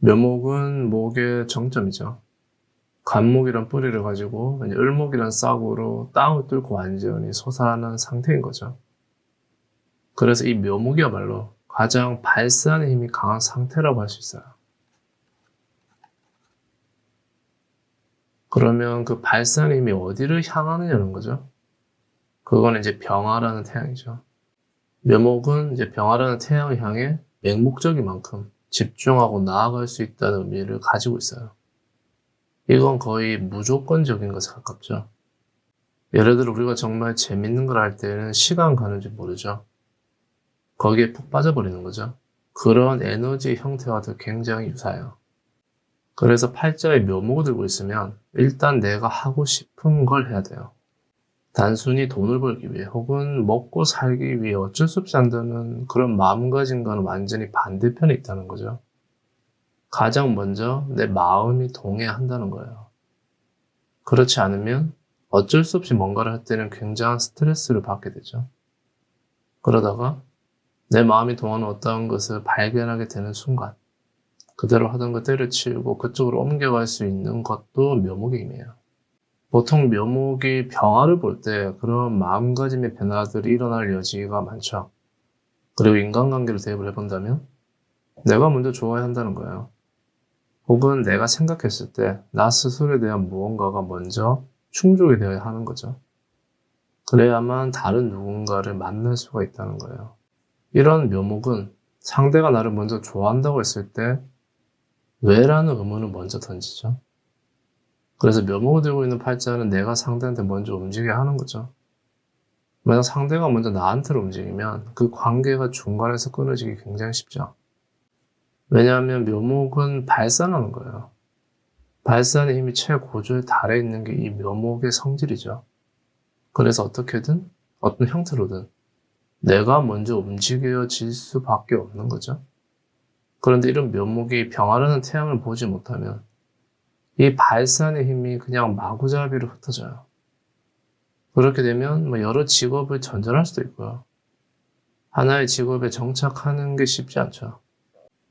묘목은 목의 정점이죠. 간목이란 뿌리를 가지고 을목이란 싹으로 땅을 뚫고 완전히 솟아난 상태인 거죠. 그래서 이 묘목이야말로 가장 발산의 힘이 강한 상태라고 할 수 있어요. 그러면 그 발산의 힘이 어디를 향하느냐는 거죠. 그건 이제 병화라는 태양이죠. 묘목은 이제 병화라는 태양을 향해 맹목적인 만큼 집중하고 나아갈 수 있다는 의미를 가지고 있어요. 이건 거의 무조건적인 것에 가깝죠. 예를 들어 우리가 정말 재밌는 걸 할 때는 시간 가는 줄 모르죠. 거기에 푹 빠져버리는 거죠. 그런 에너지 형태와도 굉장히 유사해요. 그래서 팔자에 묘목을 들고 있으면 일단 내가 하고 싶은 걸 해야 돼요. 단순히 돈을 벌기 위해 혹은 먹고 살기 위해 어쩔 수 없이 한다는 그런 마음가짐과는 완전히 반대편에 있다는 거죠. 가장 먼저 내 마음이 동해야 한다는 거예요. 그렇지 않으면 어쩔 수 없이 뭔가를 할 때는 굉장한 스트레스를 받게 되죠. 그러다가 내 마음이 동하는 어떠한 것을 발견하게 되는 순간, 그대로 하던 거 때려치우고 그쪽으로 옮겨갈 수 있는 것도 묘목의 힘이에요. 보통 묘목이 병화를 볼 때 그런 마음가짐의 변화들이 일어날 여지가 많죠. 그리고 인간관계를 대입을 해본다면 내가 먼저 좋아야 한다는 거예요. 혹은 내가 생각했을 때 나 스스로에 대한 무언가가 먼저 충족이 되어야 하는 거죠. 그래야만 다른 누군가를 만날 수가 있다는 거예요. 이런 묘목은 상대가 나를 먼저 좋아한다고 했을 때 왜라는 의문을 먼저 던지죠. 그래서 묘목을 들고 있는 팔자는 내가 상대한테 먼저 움직여야 하는 거죠. 만약 상대가 먼저 나한테로 움직이면 그 관계가 중간에서 끊어지기 굉장히 쉽죠. 왜냐하면 묘목은 발산하는 거예요. 발산의 힘이 최고조에 달해 있는 게 이 묘목의 성질이죠. 그래서 어떻게든 어떤 형태로든 내가 먼저 움직여질 수밖에 없는 거죠. 그런데 이런 묘목이 병화라는 태양을 보지 못하면 이 발산의 힘이 그냥 마구잡이로 흩어져요. 그렇게 되면 뭐 여러 직업을 전전할 수도 있고요. 하나의 직업에 정착하는 게 쉽지 않죠.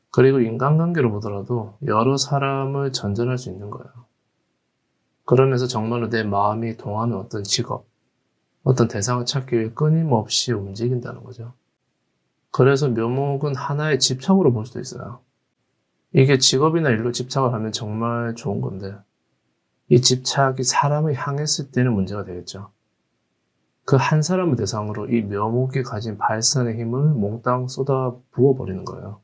그리고 인간관계로 보더라도 여러 사람을 전전할 수 있는 거예요. 그러면서 정말로 내 마음이 동하는 어떤 직업, 어떤 대상을 찾기 위해 끊임없이 움직인다는 거죠. 그래서 묘목은 하나의 집착으로 볼 수도 있어요. 이게 직업이나 일로 집착을 하면 정말 좋은 건데, 이 집착이 사람을 향했을 때는 문제가 되겠죠. 그 한 사람을 대상으로 이 묘목이 가진 발산의 힘을 몽땅 쏟아 부어버리는 거예요.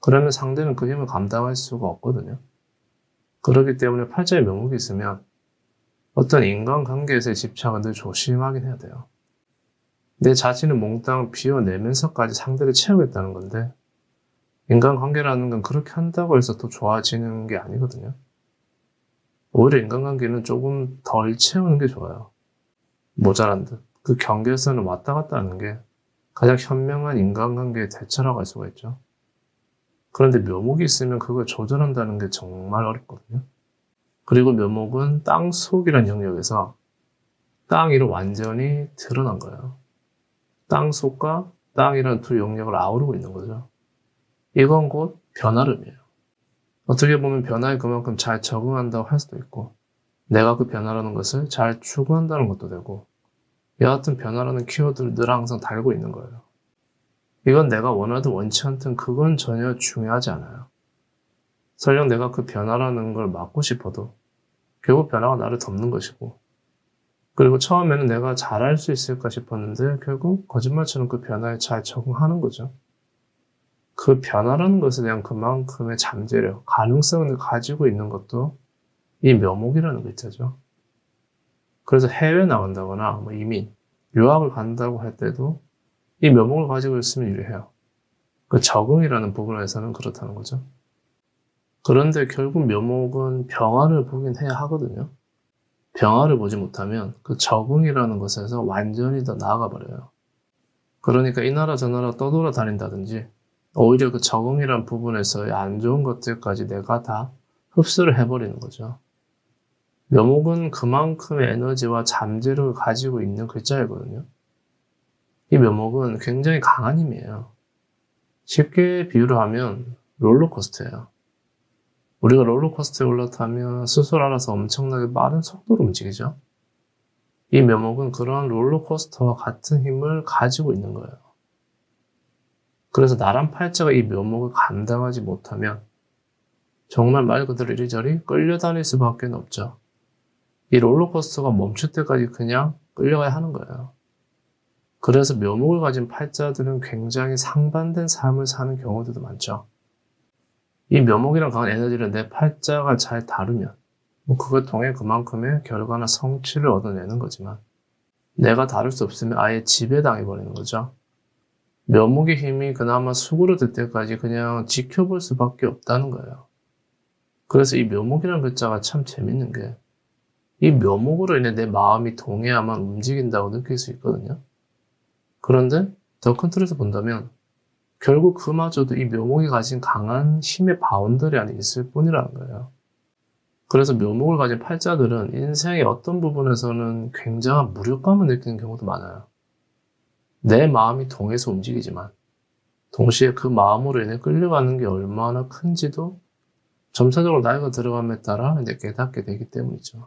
그러면 상대는 그 힘을 감당할 수가 없거든요. 그렇기 때문에 팔자에 묘목이 있으면 어떤 인간관계에서의 집착은 늘 조심하긴 해야 돼요. 내 자신을 몽땅 비워내면서까지 상대를 채우겠다는 건데, 인간관계라는 건 그렇게 한다고 해서 더 좋아지는 게 아니거든요. 오히려 인간관계는 조금 덜 채우는 게 좋아요. 모자란 듯. 그 경계선을 왔다 갔다 하는 게 가장 현명한 인간관계의 대처라고 할 수가 있죠. 그런데 묘목이 있으면 그걸 조절한다는 게 정말 어렵거든요. 그리고 묘목은 땅 속이라는 영역에서 땅 위로 완전히 드러난 거예요. 땅 속과 땅이라는 두 영역을 아우르고 있는 거죠. 이건 곧 변화름이에요. 어떻게 보면 변화에 그만큼 잘 적응한다고 할 수도 있고, 내가 그 변화라는 것을 잘 추구한다는 것도 되고, 여하튼 변화라는 키워드를 늘 항상 달고 있는 거예요. 이건 내가 원하든 원치 않든 그건 전혀 중요하지 않아요. 설령 내가 그 변화라는 걸 막고 싶어도 결국 변화가 나를 덮는 것이고 그리고 처음에는 내가 잘할 수 있을까 싶었는데 결국 거짓말처럼 그 변화에 잘 적응하는 거죠. 그 변화라는 것에 대한 그만큼의 잠재력, 가능성을 가지고 있는 것도 이 묘목이라는 글자죠. 그래서 해외 나간다거나 뭐 이민, 유학을 간다고 할 때도 이 묘목을 가지고 있으면 유리해요. 그 적응이라는 부분에서는 그렇다는 거죠. 그런데 결국 묘목은 병화를 보긴 해야 하거든요. 병화를 보지 못하면 그 적응이라는 것에서 완전히 더 나아가 버려요. 그러니까 이 나라 저 나라 떠돌아 다닌다든지 오히려 그 적응이라는 부분에서의 안 좋은 것들까지 내가 다 흡수를 해버리는 거죠. 묘목은 그만큼의 에너지와 잠재력을 가지고 있는 글자이거든요. 이 묘목은 굉장히 강한 힘이에요. 쉽게 비유를 하면 롤러코스터예요. 우리가 롤러코스터에 올라타면 스스로 알아서 엄청나게 빠른 속도로 움직이죠. 이 묘목은 그런 롤러코스터와 같은 힘을 가지고 있는 거예요. 그래서 나란 팔자가 이 묘목을 감당하지 못하면 정말 말 그대로 이리저리 끌려다닐 수밖에 없죠. 이 롤러코스터가 멈출 때까지 그냥 끌려가야 하는 거예요. 그래서 묘목을 가진 팔자들은 굉장히 상반된 삶을 사는 경우들도 많죠. 이 묘목이랑 강한 에너지를 내 팔자가 잘 다루면 뭐 그걸 통해 그만큼의 결과나 성취를 얻어내는 거지만 내가 다룰 수 없으면 아예 지배당해버리는 거죠. 묘목의 힘이 그나마 수그러들 때까지 그냥 지켜볼 수밖에 없다는 거예요. 그래서 이 묘목이라는 글자가 참 재밌는 게이 묘목으로 인해 내 마음이 동해야만 움직인다고 느낄 수 있거든요. 그런데 더 큰 틀에서 본다면 결국 그마저도 이 묘목이 가진 강한 힘의 바운더리 안에 있을 뿐이라는 거예요. 그래서 묘목을 가진 팔자들은 인생의 어떤 부분에서는 굉장한 무력감을 느끼는 경우도 많아요. 내 마음이 동해서 움직이지만 동시에 그 마음으로 인해 끌려가는 게 얼마나 큰지도 점차적으로 나이가 들어감에 따라 이제 깨닫게 되기 때문이죠.